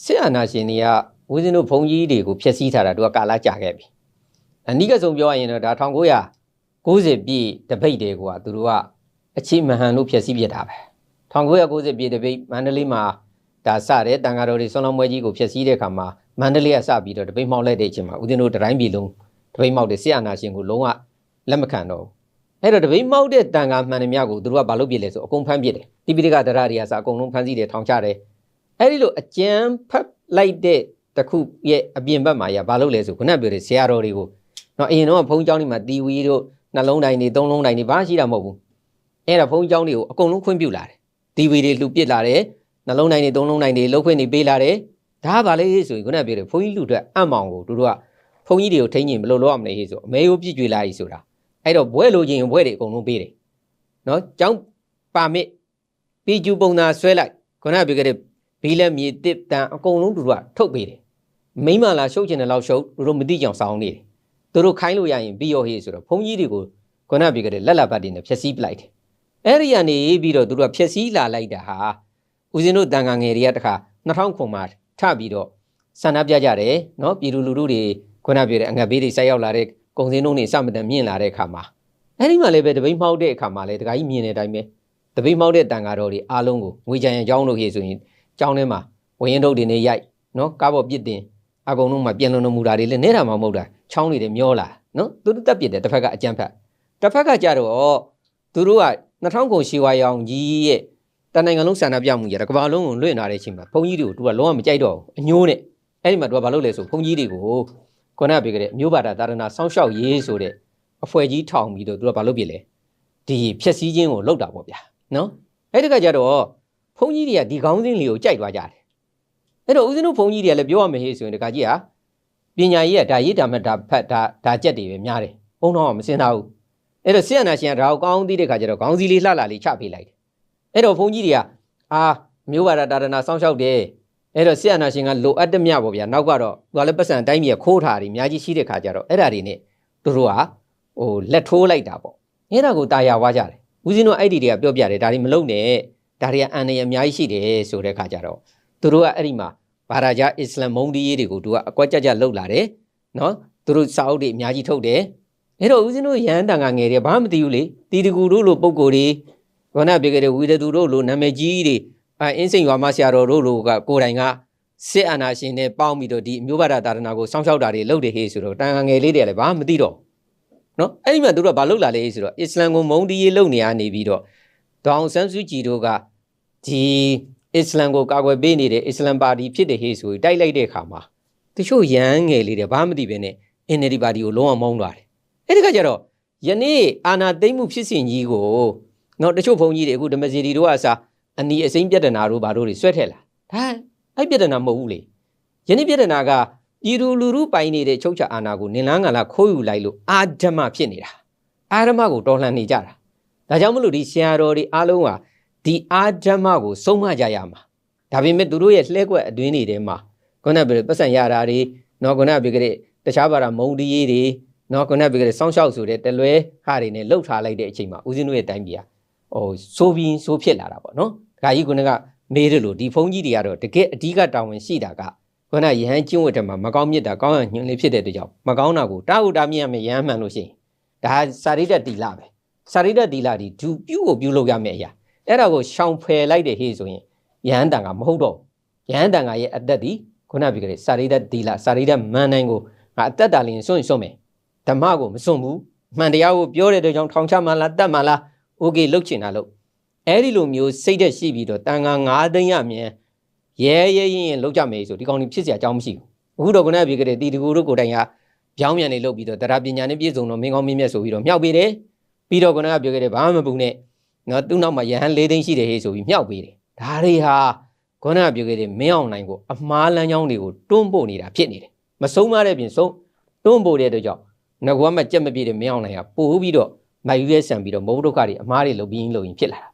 စစ်အာဏာရှင်တွေကဦးဇင်းတို့ဘုံကြီးတွေကိုဖျက်ဆီးထားတာသူကကာလကြာခဲ့ပြီအနိကဆုံးပြောရရင်တော့ဒါ1990ပြည့်တပိတ်တဲကွာသူတို့ကအချိမဟန်လို့ဖျက်ဆီးပြစ်တာပဲ1990ပြည့်တပိတ်မန္တလေးမှာဒါစတဲ့တန်ဃာတော်တွေဆွမ်းလောင်းပွဲကြီးကိုဖျက်ဆီးတဲ့အခါမှာမန္တလေးကစပြီးတော့တပိတ်မှောက်လိုက်တဲ့အချိန်မှာဦးဇင်းတို့တတိုင်းပြည်လုံးတပိတ်မှောက်တဲ့စစ်အာဏာရှင်ကိုလုံးဝလက်မခံတော့ဘူးအဲ့တော့တပိတ်မှောက်တဲ့တန်ဃာမှန်သမျှကိုသူတို့ကဘာလုပ်ပြစ်လဲဆိုအကုန်ဖမ်းပြစ်တယ်တိပိဋကဒရတွေကစအကုန်လုံးဖမ်းဆီးတယ်ထောင်ချတယ် အဲ့ဒီလိုအကျန်းဖတ်လိုက်တဲ့တစ်ခုရဲ့အပြင်ဘက်မှာရဘာလို့လဲဆိုခုနကပြောတဲ့ဆရာတော်တွေကိုနော်အရင်တော့ဘုန်းကြီးကျောင်းတွေမှာတီဝီတို့နှလုံးတိုင်းတွေသုံးလုံးတိုင်းတွေဘာရှိတာမဟုတ်ဘူးအဲ့ဒါဘုန်းကြီးကျောင်းတွေကိုအကုန်လုံးခွင့်ပြုလာတယ်တီဝီတွေလှူပစ်လာတယ်နှလုံးတိုင်းတွေသုံးလုံးတိုင်းတွေလှုပ်ခွင့်တွေပေးလာတယ်ဒါကဘာလဲဆိုရင်ခုနကပြောတဲ့ဘုန်းကြီးလူအတွက်အံ့မောင်ကိုတို့တို့ကဘုန်းကြီးတွေကိုထိန်းရင်ဘယ်လိုလုပ်ရမလဲဟေ့ဆိုအမေကိုပြစ်ကြွေလာ ਈ ဆိုတာအဲ့တော့ဘွဲလိုချင်ရင်ဘွဲတွေအကုန်လုံးပေးတယ်နော်ကျောင်းပါမစ်ပြီးကျူပုံသာဆွဲလိုက်ခုနကပြောခဲ့တဲ့ ဘီလက်မြေတစ်တန်အကုန်လုံးသူတို့ကထုတ်ပေးတယ်မိမလာရှုပ်ချင်တဲ့လောက်ရှုပ်သူတို့မသိကြအောင်စောင်းနေတယ်သူတို့ခိုင်းလို့ရရင်ပြီးရောဟေးဆိုတော့ဘုန်းကြီးတွေကိုခုနပြောခဲ့တဲ့လက်လက်ပတ်တွေနဲ့ဖြက်စီးပလိုက်တယ်အဲ့ဒီကနေပြီးတော့သူတို့ကဖြက်စီးလာလိုက်တာဟာဦးဇင်းတို့တန်ခါငယ်တွေကတခါ2000ခုမှာထပြီးတော့ဆန္ဒပြကြတယ်နော်ပြည်သူလူထုတွေခုနပြောတဲ့အငတ်ဘေးတွေဆက်ရောက်လာတဲ့ကုံစင်းတို့တွေစမတန်မြင့်လာတဲ့အခါမှာအဲ့ဒီမှာလည်းပဲတပိတ်မှောက်တဲ့အခါမှာလည်းတခါကြီးမြင်တဲ့အတိုင်းပဲတပိတ်မှောက်တဲ့တန်ခါတော်တွေအားလုံးကိုငွေကြံရန်ကြောင်းလို့ခေဆိုရင် ကျောင်းထဲမှာဝရင်ထုတ်တွေနေရိုက်နော်ကားပေါ်ပြစ်တင်အကုန်လုံးမှာပြန်လုံလုံမူတာတွေလည်းနေတာမှမဟုတ်တာချောင်းတွေလည်းမျောလာနော်သူတို့တက်ပြစ်တယ်တစ်ဖက်ကအကြမ်းဖက်တစ်ဖက်ကကြတော့သူတို့က2000ကုန်ရှီဝါရောင်ကြီးရဲ့တန်နိုင်ငံလုံးစံနာပြမှုကြီးရကဘာလုံးကိုလွင့်လာတဲ့အချိန်မှာဘုန်းကြီးတွေကိုသူကလုံးဝမကြိုက်တော့ဘူးအညိုးနဲ့အဲ့ဒီမှာသူကဘာလုပ်လဲဆိုဘုန်းကြီးတွေကိုခုနကပြောခဲ့တဲ့အမျိုးဘာသာတာရဏစောင့်ရှောက်ရေးဆိုတဲ့အဖွဲကြီးထောင်ပြီးတော့သူကဘာလုပ်ပြလဲဒီဖြက်စည်းခြင်းကိုလုပ်တာပေါ့ဗျာနော်အဲ့ဒီကကြတော့ ဘုန်းကြီးတွေကဒီကောင်းစင်းလေးကိုကြိုက်သွားကြတယ်အဲ့တော့ဦးဇင်းတို့ဘုန်းကြီးတွေကလည်းပြောရမယ်ဟေ့ဆိုရင်တခါကြီးဟာပညာရေးကဒါရေးတာမှဒါဖတ်ဒါဒါကြက်တွေပဲများတယ်ဘုန်းတော်ကမစင်သားဘူးအဲ့တော့ဆရာနာရှင်ကဒါကိုကောင်းသိတဲ့ခါကျတော့ခေါင်းစည်းလေးလှလှလေးချပေးလိုက်တယ်အဲ့တော့ဘုန်းကြီးတွေကအာမျိုးပါဒတာရဏစောင့်ရှောက်တယ်အဲ့တော့ဆရာနာရှင်ကလိုအပ်တဲ့မြပေါ့ဗျာနောက်ကတော့သူကလည်းပတ်စံအတိုင်းမြေခိုးထားတယ်အများကြီးရှိတဲ့ခါကျတော့အဲ့ဒါတွေနဲ့သူတို့ကဟိုလက်ထိုးလိုက်တာပေါ့အဲ့ဒါကိုတာယာဝါကြတယ်ဦးဇင်းတို့အဲ့ဒီတွေကပြောပြတယ်ဒါတွေမလုပ်နဲ့ ဒါတွေကအန်နေအများကြီးရှိတယ်ဆိုတဲ့ခါကျတော့သူတို့ကအဲ့ဒီမှာဘာသာကြားအစ္စလမ်မုန်းတီးရေးတွေကိုသူကအကွက်ကြကြလှုပ်လာတယ်နော်သူတို့စာအုပ်တွေအများကြီးထုတ်တယ်အဲ့တော့ဦးဇင်းတို့ရဟန်းတန်ခါငယ်တွေဘာမှမသိဘူးလေတီတကူတို့လိုပုံကိုယ်တွေခဏပြောခဲ့တဲ့ဝီရသူတို့လိုနာမည်ကြီးတွေအအင်းစိန်ရွာမဆရာတော်တို့လိုကကိုယ်တိုင်ကစစ်အာဏာရှင်နဲ့ပေါင်းပြီးတော့ဒီအမျိုးဘာသာတာရဏကိုစောင့်ရှောက်တာတွေလုပ်တယ်ဟေးဆိုတော့တန်ခါငယ်လေးတွေကလည်းဘာမှမသိတော့နော်အဲ့ဒီမှာသူတို့ကဘာလုပ်လာလဲဆိုတော့အစ္စလမ်ကိုမုန်းတီးရေးလုပ်နေရနေပြီးတော့ဒေါအောင်ဆန်းစုကြည်တို့က ဒီအစ္စလမ်ကိုကာကွယ်ပေးနေတဲ့အစ္စလမ်ပါတီဖြစ်တဲ့ဟေးဆိုပြီးတိုက်လိုက်တဲ့အခါမှာတချို့ရန်ငယ်လေးတွေဘာမှမသိဘဲနဲ့အင်နဒီပါတီကိုလုံးဝမုန်းသွားတယ်အဲ့ဒီခါကျတော့ယနေ့အာနာသိမ့်မှုဖြစ်စဉ်ကြီးကိုနော်တချို့ဘုန်းကြီးတွေအခုဓမ္မစီတီတို့ကအစားအနီအစိမ့်ပြဿနာတို့ဘာတို့တွေဆွဲထက်လာဒါအဲ့ပြဿနာမဟုတ်ဘူးလေယနေ့ပြဿနာကပြည်သူလူထုပိုင်နေတဲ့ချုပ်ချာအာဏာကိုနင်လန်းကလာခိုးယူလိုက်လို့အာဓမ္မဖြစ်နေတာအာဓမ္မကိုတော်လှန်နေကြတာဒါကြောင့်မလို့ဒီဆရာတော်တွေအားလုံးဟာ ဒီအာဓမ္မကိုဆုံးမကြရမှာဒါပေမဲ့သူတို့ရဲ့လှဲကွက်အတွင်းတွေထဲမှာခုနကပြောတဲ့ပတ်စံရတာတွေနော်ခုနကပြောတဲ့တခြားဘာသာမုံတီးရေးတွေနော်ခုနကပြောတဲ့စောင်းရှောက်ဆိုတဲ့တလွဲဟာတွေနဲ့လှုပ်ထားလိုက်တဲ့အချိန်မှာဦးဇင်းတို့ရဲ့တိုင်းပြည်ကဟိုစိုးပြီးစိုးဖြစ်လာတာပေါ့နော်ဒါကြီးခုနကမေးတယ်လို့ဒီဖုန်းကြီးတွေကတော့တကယ်အဓိကတာဝန်ရှိတာကခုနရဟန်းကျင့်ဝတ်တယ်မှာမကောင်းမြတ်တာကောင်းရညွှန်လေးဖြစ်တဲ့အတွက်ကြောင့်မကောင်းတာကိုတာဟုတာမြတ်မယ်ရဟန်းမှန်လို့ရှိရင်ဒါစာရိတ္တတီလာပဲစာရိတ္တတီလာဒီဒူပြုတ်ကိုပြုတ်လို့ရမယ်အရာ အဲ့ဒါကိုရှောင်ဖယ်လိုက်တယ်ဟေ့ဆိုရင်ယဟန်တန်ကမဟုတ်တော့ယဟန်တန်ကရဲ့အသက်ဒီခုနပြောခဲ့တဲ့စာရိဒတ်ဒီလာစာရိဒတ်မန်နိုင်ကိုငါအသက်တာလင်းစွန့်စွန့်မယ်ဓမ္မကိုမစွန့်ဘူးမှန်တရားကိုပြောတဲ့အတွက်ကြောင့်ထောင်ချမှလားတတ်မှလားโอเคလုတ်ချင်တာလုတ်အဲ့ဒီလိုမျိုးစိတ်သက်ရှိပြီးတော့တန်ခါ9သိန်းရမြန်ရဲရဲရင်ရင်လုတ်ကြမယ်ဆိုဒီကောင်ကြီးဖြစ်เสียအကြောင်းမရှိဘူးအခုတော့ခုနပြောခဲ့တဲ့တီတကူတို့ကိုယ်တိုင်ကပြောင်းပြန်နေလုတ်ပြီးတော့တရားပညာနဲ့ပြည့်စုံတော့မင်းကောင်းမင်းမြတ်ဆိုပြီးတော့မြောက်ပေးတယ်ပြီးတော့ခုနကပြောခဲ့တဲ့ဘာမှမပူနဲ့ နော်သူ့နောက်မှာယဟန်၄သိန်းရှိတယ်ဟေးဆိုပြီးမြောက်ပေးတယ်ဒါတွေဟာခေါင်းကပြောခဲ့တဲ့မင်းအောင်နိုင်ကိုအမားလမ်းကြောင်းတွေကိုတွန်းပို့နေတာဖြစ်နေတယ်မဆုံးမတဲ့ပြင်ဆုံးတွန်းပို့တဲ့အတွက်ကြောင့်ငကွာမကြက်မပြည့်တဲ့မင်းအောင်နိုင်ကပို့ပြီးတော့မိုက်ရွေးဆန်ပြီးတော့မဟုတ်ဒုက္ခတွေအမားတွေလုပ်ပြီးလုပ်ရင်ဖြစ်လာတာ